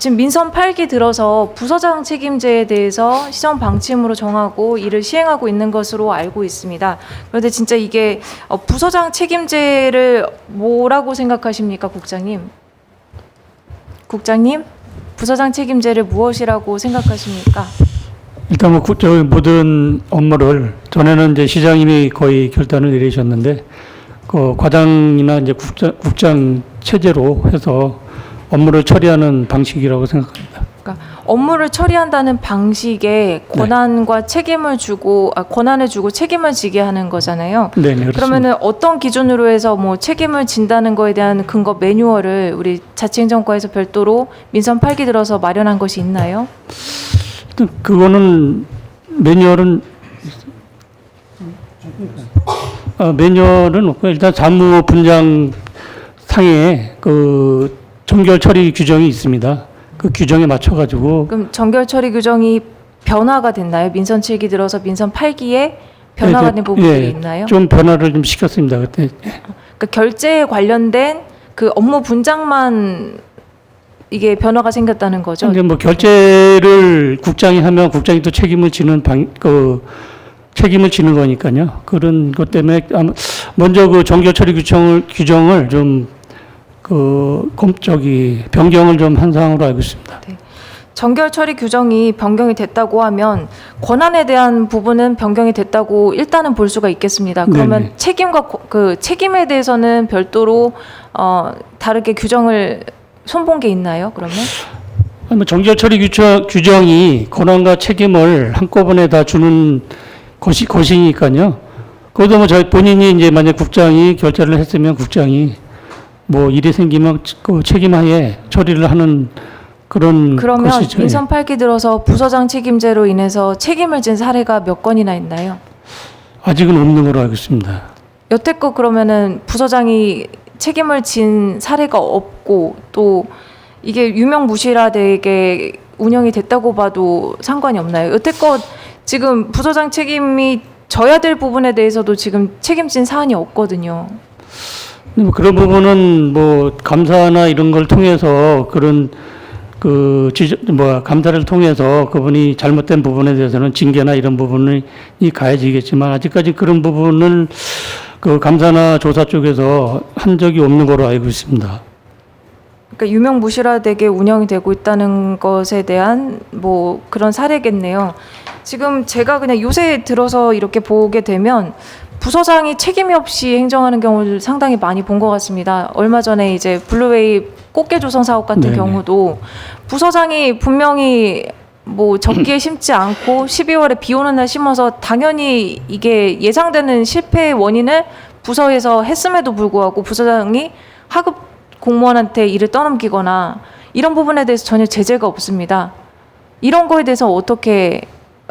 지금 민선 8기 들어서 부서장 책임제에 대해서 시정 방침으로 정하고 이를 시행하고 있는 것으로 알고 있습니다. 그런데 진짜 이게 어, 부서장 책임제를 뭐라고 생각하십니까, 국장님? 국장님, 부서장 책임제를 무엇이라고 생각하십니까? 일단 뭐 구- 저 모든 업무를 전에는 이제 시장님이 거의 결단을 내리셨는데 그 과장이나 이제 국장, 국장 체제로 해서 업무를 처리하는 방식이라고 생각합니다. 그러니까 업무를 처리한다는 방식에 권한과 책임을 주고 아, 권한을 주고 책임을 지게 하는 거잖아요. 네, 네, 그렇습니다. 그러면은 어떤 기준으로 해서 뭐 책임을 진다는 거에 대한 근거 매뉴얼을 우리 자치행정과에서 별도로 민선 8기 들어서 마련한 것이 있나요? 그거는 매뉴얼은 어, 매뉴얼은 없고 일단 사무 분장 상에 그 정결 처리 규정이 있습니다. 그 규정에 맞춰 가지고 그럼 정결 처리 규정이 변화가 됐나요? 민선 7기 들어서 민선 8기에 변화가 예, 된 부분들이 예, 있나요? 좀 변화를 좀 시켰습니다. 그때 그러니까 결제에 관련된 그 업무 분장만 이게 변화가 생겼다는 거죠. 이제 뭐 결제를 국장이 하면 국장이 또 책임을 지는 방, 그 책임을 지는 거니까요. 그런 것 때문에 먼저 그 정결 처리 규정을 규정을 좀 그 저기 변경을 좀한 사항으로 알고 있습니다. 정결 처리 규정이 변경이 됐다고 하면 권한에 대한 부분은 변경이 됐다고 일단은 볼 수가 있겠습니다. 그러면 네네. 책임과 고- 그 책임에 대해서는 별도로 어 다르게 규정을 손본 게 있나요? 그러면 뭐 정결 처리 규정, 규정이 권한과 책임을 한꺼번에 다 주는 것이 것이니까요. 그것도 뭐 저희 본인이 이제 만약 국장이 결제를 했으면 국장이 뭐 일이 생기면 그 책임하에 처리를 하는 그런 그러면 것이죠. 예. 민선 8기 들어서 부서장 책임제로 인해서 책임을 진 사례가 몇 건이나 있나요? 아직은 없는 걸로 알고 있습니다. 여태껏 그러면은 부서장이 책임을 진 사례가 없고 또 이게 유명무실하게 운영이 됐다고 봐도 상관이 없나요? 여태껏 지금 부서장 책임이 져야 될 부분에 대해서도 지금 책임진 사안이 없거든요. 뭐 그런 부분은 뭐 감사나 이런 걸 통해서 그런 그 지적 뭐 감사를 통해서 그분이 잘못된 부분에 대해서는 징계나 이런 부분이 가해지겠지만 아직까지 그런 부분을 그 감사나 조사 쪽에서 한 적이 없는 걸로 알고 있습니다. 그러니까 유명 무실하게 운영이 되고 있다는 것에 대한 뭐 그런 사례겠네요. 지금 제가 그냥 요새 들어서 이렇게 보게 되면 부서장이 책임이 없이 행정하는 경우를 상당히 많이 본 것 같습니다. 얼마 전에 이제 블루웨이 꽃게 조성 사업 같은 네네. 경우도 부서장이 분명히 뭐 적기에 심지 않고 12월에 비 오는 날 심어서 당연히 이게 예상되는 실패의 원인을 부서에서 했음에도 불구하고 부서장이 하급 공무원한테 일을 떠넘기거나 이런 부분에 대해서 전혀 제재가 없습니다. 이런 거에 대해서 어떻게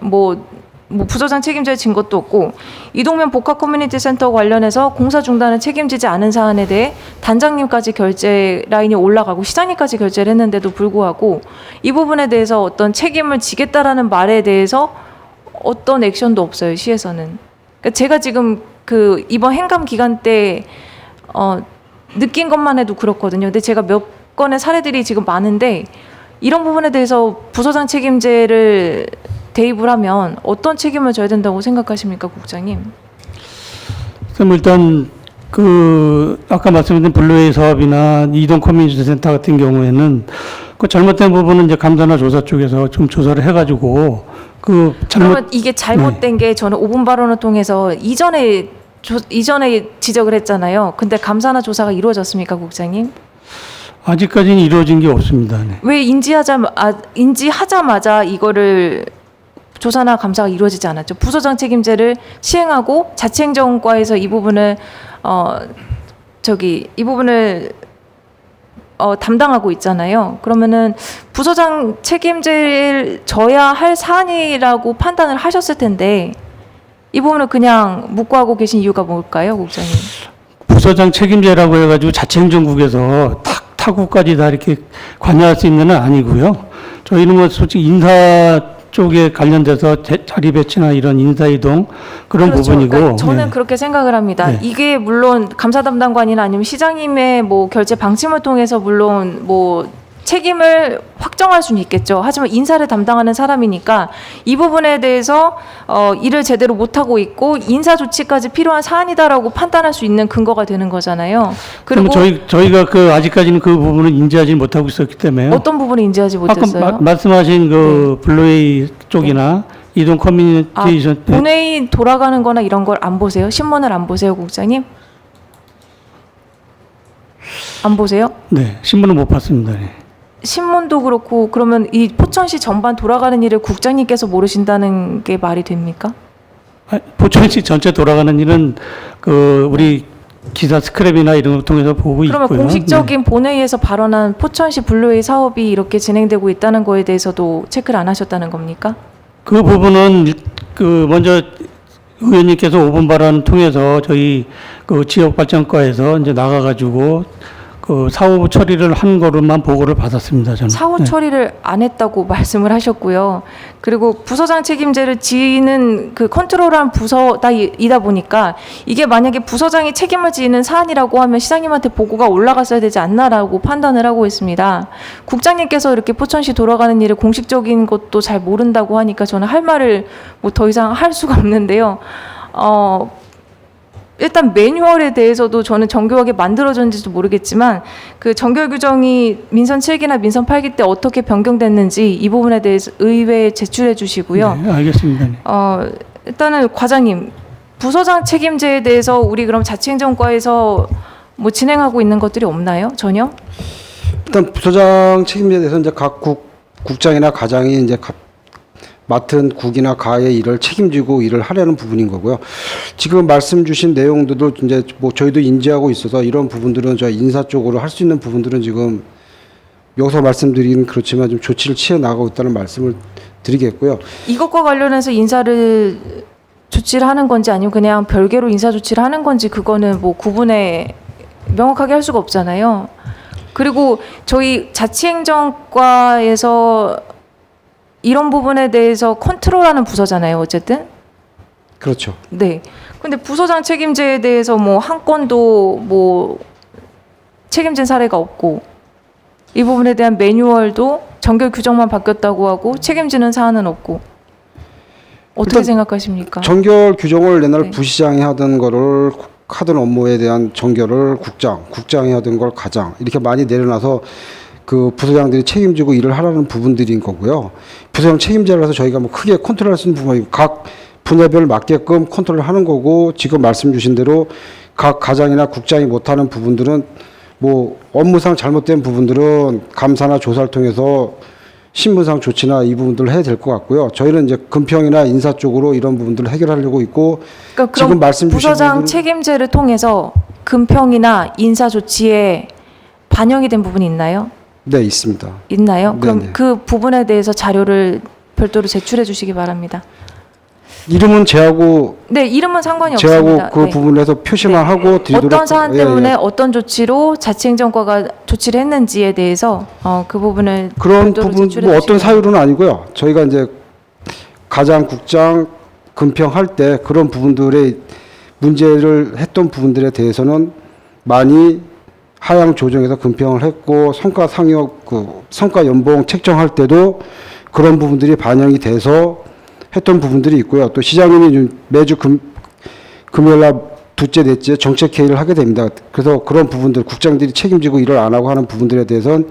뭐, 뭐 부서장 책임자에 진 것도 없고 이동면 복합 커뮤니티 센터 관련해서 공사 중단을 책임지지 않은 사안에 대해 단장님까지 결제 라인이 올라가고 시장님까지 결제를 했는데도 불구하고 이 부분에 대해서 어떤 책임을 지겠다라는 말에 대해서 어떤 액션도 없어요 시에서는. 그러니까 제가 지금 그 이번 행감 기간 때 어, 느낀 것만 해도 그렇거든요. 근데 제가 몇 건의 사례들이 지금 많은데 이런 부분에 대해서 부서장 책임제를 대입을 하면 어떤 책임을 져야 된다고 생각하십니까, 국장님? 그럼 일단 그 아까 말씀드린 블루웨이 사업이나 이동 커뮤니티 센터 같은 경우에는 그 잘못된 부분은 이제 감사나 조사 쪽에서 좀 조사를 해가지고 그 잘못 네. 그러면 이게 잘못된 게 저는 5분 발언을 통해서 이전에 조, 이전에 지적을 했잖아요. 근데 감사나 조사가 이루어졌습니까, 국장님? 아직까지는 이루어진 게 없습니다. 네. 왜 인지하자 아, 인지하자마자 이거를 조사나 감사가 이루어지지 않았죠. 부서장 책임제를 시행하고 자치행정과에서 이 부분을 어 저기 이 부분을 어 담당하고 있잖아요. 그러면은 부서장 책임제를 져야 할 사안이라고 판단을 하셨을 텐데 이 부분을 그냥 묵고하고 계신 이유가 뭘까요, 국장님? 부서장 책임제라고 해가지고 자치행정국에서 탁 타구까지 다 이렇게 관여할 수 있는 건 아니고요. 저희는 뭐 솔직히 인사 쪽에 관련돼서 대- 자리 배치나 이런 인사 이동 그런 그렇죠. 부분이고 그러니까 저는 네. 그렇게 생각을 합니다. 네. 이게 물론 감사 담당관이나 아니면 시장님의 뭐 결제 방침을 통해서 물론 뭐 책임을 확정할 수는 있겠죠. 하지만 인사를 담당하는 사람이니까 이 부분에 대해서 어, 일을 제대로 못하고 있고 인사 조치까지 필요한 사안이다라고 판단할 수 있는 근거가 되는 거잖아요. 그리고 저희 저희가 그 아직까지는 그 부분을 인지하지 못하고 있었기 때문에 어떤 부분을 인지하지 아까 못했어요? 네. 마- 말씀하신 그 블루웨이 쪽이나 이동 아, 커뮤니케이션 네. 본회의 돌아가는 거나 이런 걸 안 보세요? 신문을 안 보세요, 국장님? 안 보세요? 네, 신문은 못 봤습니다. 네. 신문도 그렇고 그러면 이 포천시 전반 돌아가는 일을 국장님께서 모르신다는 게 말이 됩니까? 아, 포천시 전체 돌아가는 일은 그 우리 기사 스크랩이나 이런 걸 통해서 보고 그러면 있고요. 네. 공식적인 본회의에서 발언한 포천시 블루웨이 사업이 이렇게 진행되고 있다는 거에 대해서도 체크를 안 하셨다는 겁니까? 그 부분은 일- 그 먼저 의원님께서 5분 발언 통해서 저희 그 지역 발전과에서 이제 나가가지고 그 사후 처리를 한 거로만 보고를 받았습니다. 저는. 사후 네. 처리를 안 했다고 말씀을 하셨고요. 그리고 부서장 책임제를 지는 그 컨트롤한 부서다이다 보니까 이게 만약에 부서장이 책임을 지는 사안이라고 하면 시장님한테 보고가 올라갔어야 되지 않나라고 판단을 하고 있습니다. 국장님께서 이렇게 포천시 돌아가는 일을 공식적인 것도 잘 모른다고 하니까 저는 할 말을 뭐 더 이상 할 수가 없는데요. 어, 일단 매뉴얼에 대해서도 저는 정교하게 만들어졌는지도 모르겠지만 그 정결 규정이 민선 7기나 민선 8기 때 어떻게 변경됐는지 이 부분에 대해서 의회에 제출해 주시고요. 네, 알겠습니다. 네. 어, 일단은 과장님 부서장 책임제에 대해서 우리 그럼 자치행정과에서 뭐 진행하고 있는 것들이 없나요? 전혀? 일단 부서장 책임에 대해서 이제 각 국, 국장이나 가장이 이제 가- 맡은 국이나 가의 일을 책임지고 일을 하려는 부분인 거고요. 지금 말씀 주신 내용들도 이제 뭐 저희도 인지하고 있어서 이런 부분들은 저 인사 쪽으로 할 수 있는 부분들은 지금 여기서 말씀드리긴 그렇지만 좀 조치를 취해 나가고 있다는 말씀을 드리겠고요. 이것과 관련해서 인사를 조치를 하는 건지 아니면 그냥 별개로 인사 조치를 하는 건지 그거는 뭐 구분에 명확하게 할 수가 없잖아요. 그리고 저희 자치행정과에서 이런 부분에 대해서 컨트롤하는 부서잖아요. 어쨌든. 그렇죠. 네. 근데 부서장 책임제에 대해서 뭐 한 건도 뭐 책임진 사례가 없고 이 부분에 대한 매뉴얼도 정결 규정만 바뀌었다고 하고 책임지는 사안은 없고 어떻게 생각하십니까? 정결 규정을 옛날 네. 부시장이 하던 거를 하던 업무에 대한 정결을 국장, 국장이 하던 걸 가장 이렇게 많이 내려놔서 그 부서장들이 책임지고 일을 하라는 부분들인 거고요. 부서장 책임자라서 저희가 뭐 크게 컨트롤할 수 있는 부분이 각 분야별 맞게끔 컨트롤을 하는 거고 지금 말씀 주신 대로 각 가장이나 국장이 못하는 부분들은 뭐 업무상 잘못된 부분들은 감사나 조사를 통해서 신분상 조치나 이 부분들을 해야 될 것 같고요. 저희는 이제 금평이나 인사 쪽으로 이런 부분들을 해결하려고 있고 그러니까 지금 말씀 주신 부서장 책임제를 통해서 금평이나 인사 조치에 반영이 된 부분이 있나요? 네 있습니다. 있나요? 그럼 네네. 그 부분에 대해서 자료를 별도로 제출해 주시기 바랍니다. 이름은 제하고 네, 이름은 상관이 제하고 없습니다. 그 네. 부분에서 표시만 하고 드리도록 어떤 사안 예, 예. 때문에 어떤 조치로 자치행정과가 조치를 했는지에 대해서 어, 그 부분을 그런 별도로 부분 제출해 뭐 어떤 주시기 사유로는 아니고요. 저희가 이제 가장 국장 금평할 때 그런 부분들의 문제를 했던 부분들에 대해서는 많이 하향 조정해서 금평을 했고 성과 상여 그 성과 연봉 책정할 때도 그런 부분들이 반영이 돼서 했던 부분들이 있고요. 또 시장님이 좀 매주 금 금요일 날 둘째 넷째 정책 회의를 하게 됩니다. 그래서 그런 부분들 국장들이 책임지고 일을 안 하고 하는 부분들에 대해서는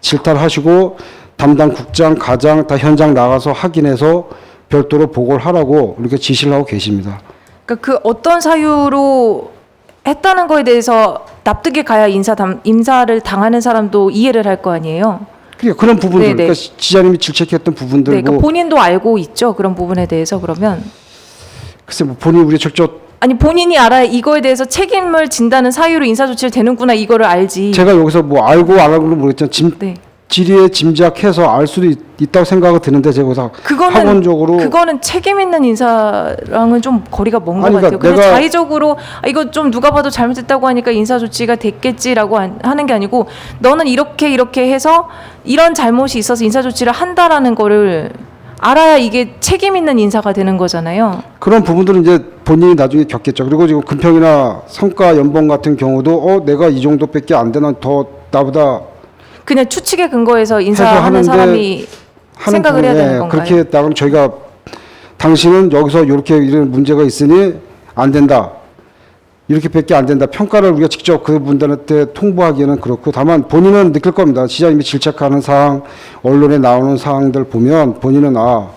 질타하시고 담당 국장, 가장 다 현장 나가서 확인해서 별도로 보고를 하라고 이렇게 지시를 하고 계십니다. 그러니까 그 어떤 사유로 했다는 거에 대해서 납득이 가야 인사 담, 임사를 당하는 사람도 이해를 할 거 아니에요. 그러니까 그런 부분들, 네네. 그러니까 시- 지자님이 질책했던 부분들 네, 그러니까 뭐 본인도 알고 있죠. 그런 부분에 대해서 그러면 글쎄 뭐 본인 우리 직접 아니 본인이 알아야 이거에 대해서 책임을 진다는 사유로 인사 조치를 되는구나 이거를 알지. 제가 여기서 뭐 알고 안 알고는 모르겠지만 짐, 네. 지리에 짐작해서 알 수도 있, 있다고 생각이 드는데 제가 그거는 학원적으로 그거는 책임 있는 인사랑은 좀 거리가 먼것 아니, 같아요. 그러니까 그냥 내가- 자의적으로 아, 이거 좀 누가 봐도 잘못했다고 하니까 인사 조치가 됐겠지라고 안- 하는 게 아니고 너는 이렇게 이렇게 해서 이런 잘못이 있어서 인사 조치를 한다라는 거를 알아야 이게 책임 있는 인사가 되는 거잖아요. 그런 부분들은 이제 본인이 나중에 겪겠죠. 그리고 지금 금평이나 성과 연봉 같은 경우도 어 내가 이 정도밖에 안 되나 더 나보다 그냥 추측에 근거해서 인사하는 사람이 하는 생각을 해야 되는 건가요? 그렇게 했다면 저희가 당신은 여기서 이렇게 이런 문제가 있으니 안 된다. 이렇게밖에 안 된다. 평가를 우리가 직접 그분들한테 통보하기에는 그렇고 다만 본인은 느낄 겁니다. 시장님이 질책하는 사항, 언론에 나오는 사항들 보면 본인은 아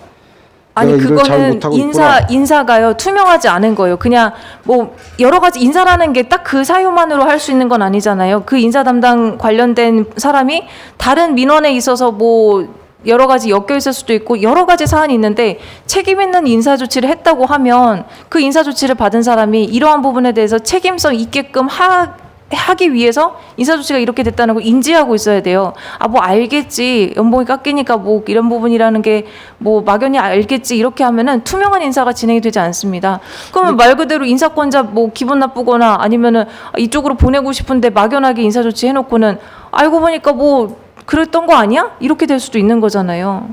아니 그거는 인사 있구나. 인사가요 투명하지 않은 거예요. 그냥 뭐 여러 가지 인사라는 게 딱 그 사유만으로 할 수 있는 건 아니잖아요. 그 인사 담당 관련된 사람이 다른 민원에 있어서 뭐 여러 가지 엮여 있을 수도 있고 여러 가지 사안이 있는데 책임 있는 인사 조치를 했다고 하면 그 인사 조치를 받은 사람이 이러한 부분에 대해서 책임성 있게끔 하 하기 위해서 인사 조치가 이렇게 됐다는 걸 인지하고 있어야 돼요. 아 뭐 알겠지 연봉이 깎이니까 뭐 이런 부분이라는 게 뭐 막연히 알겠지 이렇게 하면은 투명한 인사가 진행이 되지 않습니다. 그러면 말 그대로 인사권자 뭐 기분 나쁘거나 아니면은 이쪽으로 보내고 싶은데 막연하게 인사 조치 해놓고는 알고 보니까 뭐 그랬던 거 아니야? 이렇게 될 수도 있는 거잖아요.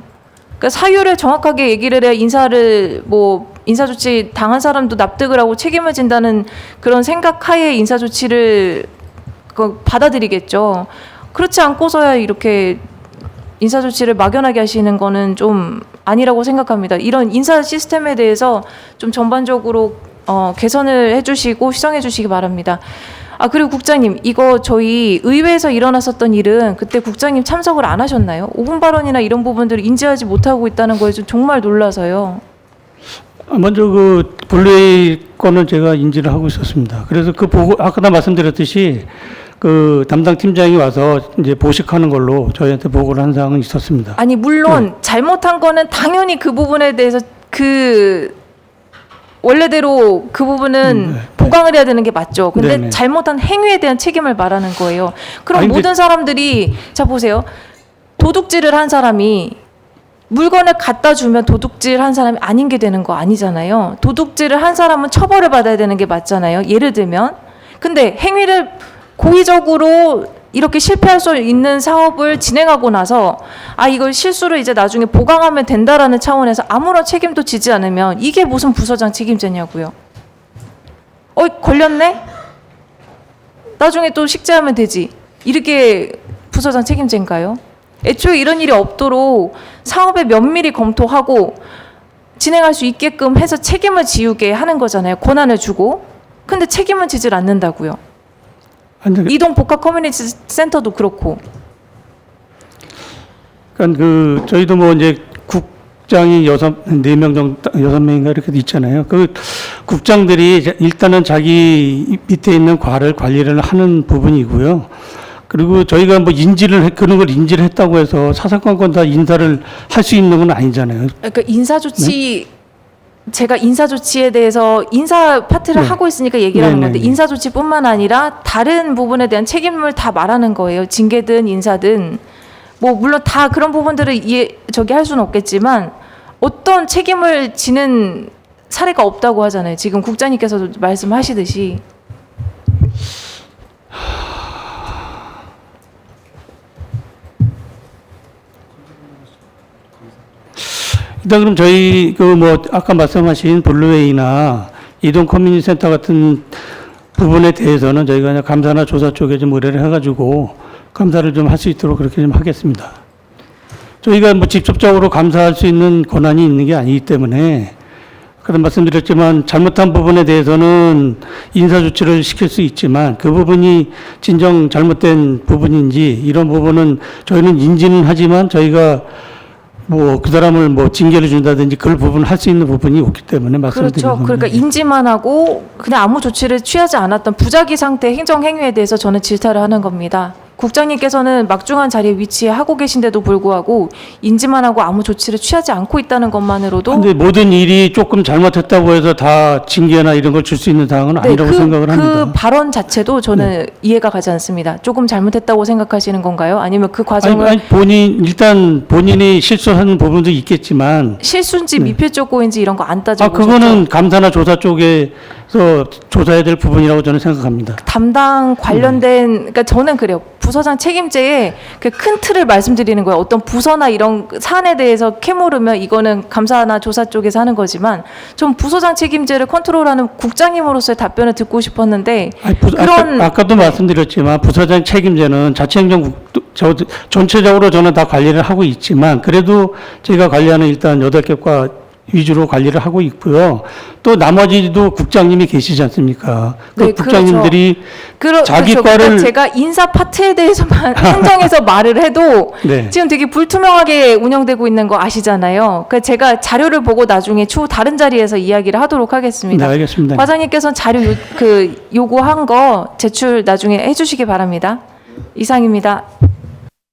그러니까 사유를 정확하게 얘기를 해야 인사를 뭐 인사 조치 당한 사람도 납득을 하고 책임을 진다는 그런 생각하에 인사 조치를 그 받아들이겠죠. 그렇지 않고서야 이렇게 인사 조치를 막연하게 하시는 거는 좀 아니라고 생각합니다. 이런 인사 시스템에 대해서 좀 전반적으로 어, 개선을 해주시고 시정해 주시기 바랍니다. 아 그리고 국장님 이거 저희 의회에서 일어났었던 일은 그때 국장님 참석을 안 하셨나요? 5분 발언이나 이런 부분들을 인지하지 못하고 있다는 거에 좀 정말 놀라서요. 아, 먼저 그 본래의 거는 제가 인지를 하고 있었습니다. 그래서 그 보고 아까도 말씀드렸듯이 그 담당 팀장이 와서 이제 보식하는 걸로 저희한테 보고를 한 사항은 있었습니다. 아니 물론 네. 잘못한 거는 당연히 그 부분에 대해서 그 원래대로 그 부분은 음, 네. 보강을 해야 되는 게 맞죠. 근데 네네. 잘못한 행위에 대한 책임을 말하는 거예요. 그럼 아니, 근데- 모든 사람들이 자 보세요. 도둑질을 한 사람이 물건을 갖다 주면 도둑질 한 사람이 아닌 게 되는 거 아니잖아요. 도둑질을 한 사람은 처벌을 받아야 되는 게 맞잖아요. 예를 들면. 근데 행위를 고의적으로 이렇게 실패할 수 있는 사업을 진행하고 나서 아 이걸 실수를 이제 나중에 보강하면 된다라는 차원에서 아무런 책임도 지지 않으면 이게 무슨 부서장 책임제냐고요. 어 걸렸네? 나중에 또 식재하면 되지. 이렇게 부서장 책임제인가요? 애초에 이런 일이 없도록 사업에 면밀히 검토하고 진행할 수 있게끔 해서 책임을 지우게 하는 거잖아요. 권한을 주고. 근데 책임은 지질 않는다고요. 아니, 이동 복합 커뮤니티 센터도 그렇고. 그러니까 그 저희도 뭐 이제 국장이 여섯 네 명 정도 여섯 명인가 이렇게 있잖아요. 그 국장들이 일단은 자기 밑에 있는 과를 관리를 하는 부분이고요. 그리고 저희가 뭐 인지를 했, 그런 걸 인지를 했다고 해서 사사건건 다 인사를 할 수 있는 건 아니잖아요. 그러니까 인사 조치 제가 인사 조치에 대해서 인사 파트를 네. 하고 있으니까 얘기를 하는 네, 건데 네, 네. 인사 조치뿐만 아니라 다른 부분에 대한 책임을 다 말하는 거예요. 징계든 인사든 뭐 물론 다 그런 부분들을 이해 저기 할 수는 없겠지만 어떤 책임을 지는 사례가 없다고 하잖아요. 지금 국장님께서도 말씀하시듯이 일단 그럼 저희 그 뭐 아까 말씀하신 블루웨이나 이동 커뮤니티 센터 같은 부분에 대해서는 저희가 그냥 감사나 조사 쪽에 좀 의뢰를 해가지고 감사를 좀 할 수 있도록 그렇게 좀 하겠습니다. 저희가 뭐 직접적으로 감사할 수 있는 권한이 있는 게 아니기 때문에 그런 말씀드렸지만 잘못한 부분에 대해서는 인사 조치를 시킬 수 있지만 그 부분이 진정 잘못된 부분인지 이런 부분은 저희는 인지는 하지만 저희가 뭐 그 사람을 뭐 징계를 준다든지 그럴 부분을 할수 있는 부분이 없기 때문에 말씀드리는 그렇죠. 그러니까 인지만 하고 그냥 아무 조치를 취하지 않았던 부작위 상태 행정 행위에 대해서 저는 질타를 하는 겁니다. 국장님께서는 막중한 자리에 위치해 하고 계신데도 불구하고 인지만 하고 아무 조치를 취하지 않고 있다는 것만으로도 근데 모든 일이 조금 잘못했다고 해서 다 징계나 이런 걸 줄 수 있는 사항은 네, 아니라고 그, 생각을 그 합니다. 네. 발언 자체도 저는 이해가 가지 않습니다. 조금 잘못했다고 생각하시는 건가요? 아니면 그 아니, 과정을 아니 본인 일단 본인이 실수하는 부분도 있겠지만 실수인지 미필적 고인지 이런 거 안 아 따져보셨죠? 그거는 감사나 조사 쪽에 서 조사해야 될 부분이라고 저는 생각합니다. 담당 관련된 그러니까 저는 그래요. 부서장 책임제에 그 큰 틀을 말씀드리는 거예요. 어떤 부서나 이런 사안에 대해서 캐물으면 이거는 감사나 조사 쪽에서 하는 거지만 좀 부서장 책임제를 컨트롤하는 국장님으로서의 답변을 듣고 싶었는데 아니, 부, 그런- 아까, 아까도 말씀드렸지만 부서장 책임제는 자치행정국 저 전체적으로 저는 다 관리를 하고 있지만 그래도 제가 관리하는 일단 여덟 개과 위주로 관리를 하고 있고요. 또 나머지도 국장님이 계시지 않습니까? 그 네, 국장님들이 그러, 자기 그렇죠. 과를- 그러니까 제가 인사 파트에 대해서만 행정에서 말을 해도 네. 지금 되게 불투명하게 운영되고 있는 거 아시잖아요. 그 제가 자료를 보고 나중에 추후 다른 자리에서 이야기를 하도록 네, 하겠습니다. 알겠습니다. 과장님께서는 자료 요, 그 요구한 거 제출 나중에 해주시기 바랍니다. 이상입니다.